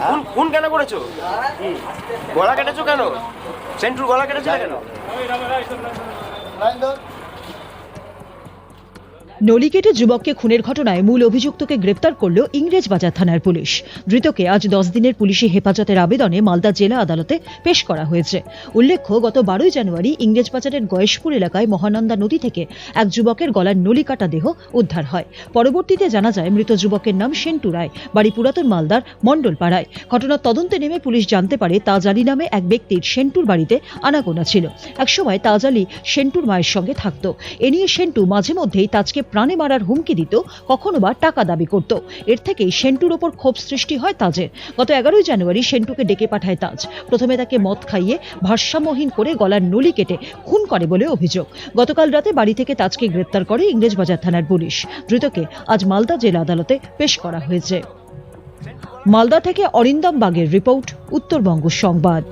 খুন খুন কেন করেছ? গলা কেটেছো কেন? সেন্টুর গলা কেটেছিলে কেন? নলি কেটে যুবককে খুনের ঘটনায় মূল অভিযুক্তকে গ্রেপ্তার করল ইংরেজবাজার থানার পুলিশ। ধৃতকে আজ দশ দিনের পুলিশি হেফাজতের আবেদনে মালদা জেলা আদালতে পেশ করা হয়েছে। উল্লেখ্য, গত বারোই জানুয়ারি ইংরেজবাজারের গয়েশপুর এলাকায় মহানন্দা নদী থেকে এক যুবকের গলার নলি কাটা দেহ উদ্ধার হয়। পরবর্তীতে জানা যায়, মৃত যুবকের নাম সেন্টু রায়, বাড়ি পুরাতন মালদার মণ্ডলপাড়ায়। ঘটনার তদন্তে নেমে পুলিশ জানতে পারে তাজ আলী নামে এক ব্যক্তির সেন্টুর বাড়িতে আনাগোনা ছিল। একসময় তাজ আলী সেন্টুর মায়ের সঙ্গে থাকত। এ নিয়ে সেন্টু মাঝে মধ্যেই তাজকে প্রাণে মারার হুমকি দিত, কখনো বা টাকা দাবি করত। এর থেকেই সেন্টুর ওপর ক্ষোভ সৃষ্টি হয় তাজের। গত এগারোই জানুয়ারি সেন্টুকে ডেকে পাঠায় তাজ। প্রথমে তাকে মদ খাইয়ে ভারসাম্যহীন করে গলার নলি কেটে খুন করে বলে অভিযোগ। গতকাল রাতে বাড়ি থেকে তাজকে গ্রেপ্তার করে ইংরেজবাজার থানার পুলিশ। ধৃতকে আজ মালদা জেলা আদালতে পেশ করা হয়েছে। মালদা থেকে অরিন্দম বাগের রিপোর্ট, উত্তরবঙ্গ সংবাদ।